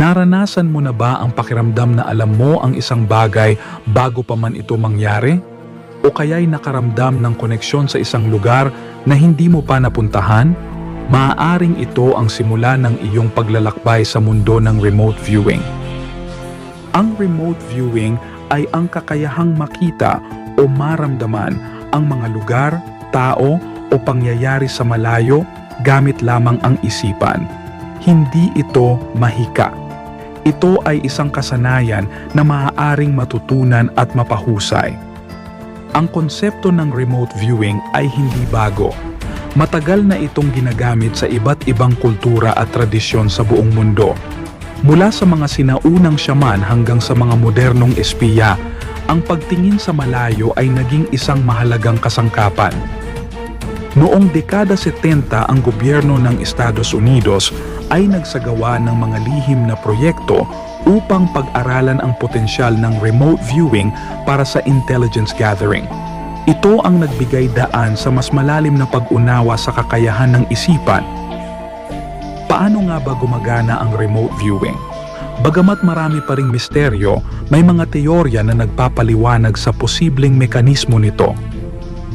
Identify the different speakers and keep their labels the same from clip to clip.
Speaker 1: Naranasan mo na ba ang pakiramdam na alam mo ang isang bagay bago pa man ito mangyari? O kaya'y nakaramdam ng koneksyon sa isang lugar na hindi mo pa napuntahan? Maaaring ito ang simula ng iyong paglalakbay sa mundo ng remote viewing. Ang remote viewing ay ang kakayahang makita o maramdaman ang mga lugar, tao o pangyayari sa malayo gamit lamang ang isipan. Hindi ito mahika. Ito ay isang kasanayan na maaaring matutunan at mapahusay. Ang konsepto ng remote viewing ay hindi bago. Matagal na itong ginagamit sa iba't ibang kultura at tradisyon sa buong mundo. Mula sa mga sinaunang syaman hanggang sa mga modernong espiya, ang pagtingin sa malayo ay naging isang mahalagang kasangkapan. Noong dekada 70 ang gobyerno ng Estados Unidos ay nagsagawa ng mga lihim na proyekto upang pag-aralan ang potensyal ng remote viewing para sa intelligence gathering. Ito ang nagbigay daan sa mas malalim na pag-unawa sa kakayahan ng isipan. Paano nga ba gumagana ang remote viewing? Bagamat marami pa ring misteryo, may mga teorya na nagpapaliwanag sa posibleng mekanismo nito.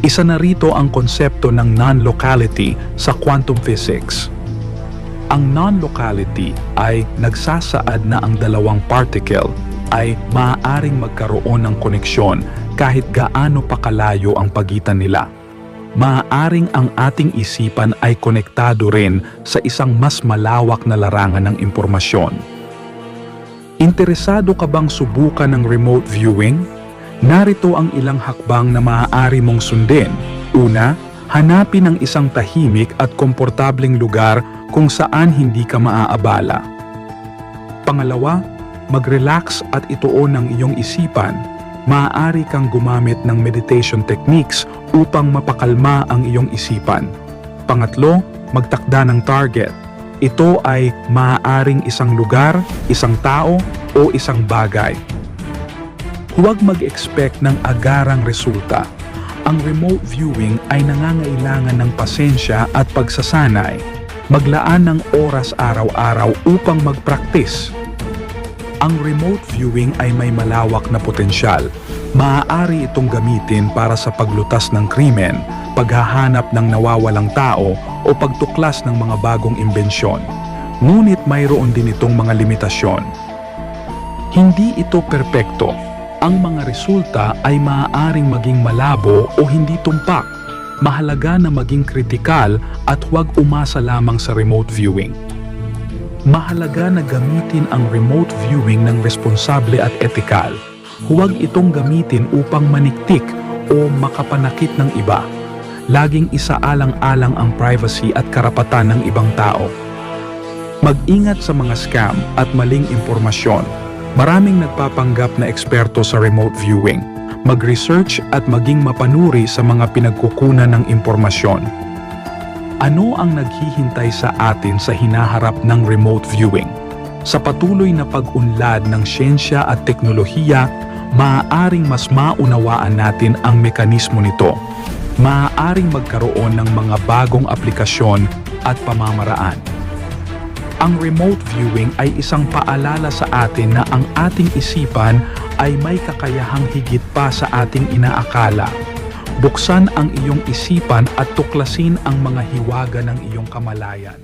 Speaker 1: Isa na rito ang konsepto ng non-locality sa quantum physics. Ang non-locality ay nagsasaad na ang dalawang particle ay maaaring magkaroon ng koneksyon kahit gaano pa kalayo ang pagitan nila. Maaaring ang ating isipan ay konektado rin sa isang mas malawak na larangan ng impormasyon. Interesado ka bang subukan ng remote viewing? Narito ang ilang hakbang na maaari mong sundin. Una, hanapin ang isang tahimik at komportableng lugar kung saan hindi ka maaabala. Pangalawa, mag-relax at ituon ang iyong isipan. Maaari kang gumamit ng meditation techniques upang mapakalma ang iyong isipan. Pangatlo, magtakda ng target. Ito ay maaaring isang lugar, isang tao, o isang bagay. Huwag mag-expect ng agarang resulta. Ang remote viewing ay nangangailangan ng pasensya at pagsasanay. Maglaan ng oras araw-araw upang mag-practice. Ang remote viewing ay may malawak na potensyal. Maaari itong gamitin para sa paglutas ng krimen, paghahanap ng nawawalang tao o pagtuklas ng mga bagong imbensyon. Ngunit mayroon din itong mga limitasyon. Hindi ito perpekto. Ang mga resulta ay maaaring maging malabo o hindi tumpak. Mahalaga na maging kritikal at huwag umasa lamang sa remote viewing. Mahalaga na gamitin ang remote viewing ng responsable at etikal. Huwag itong gamitin upang maniktik o makapanakit ng iba. Laging isaalang-alang ang privacy at karapatan ng ibang tao. Mag-ingat sa mga scam at maling impormasyon. Maraming nagpapanggap na eksperto sa remote viewing. Mag-research at maging mapanuri sa mga pinagkukunan ng impormasyon. Ano ang naghihintay sa atin sa hinaharap ng remote viewing? Sa patuloy na pag-unlad ng siyensya at teknolohiya, maaaring mas maunawaan natin ang mekanismo nito. Maaaring magkaroon ng mga bagong aplikasyon at pamamaraan. Ang remote viewing ay isang paalala sa atin na ang ating isipan ay may kakayahang higit pa sa ating inaakala. Buksan ang iyong isipan at tuklasin ang mga hiwaga ng iyong kamalayan.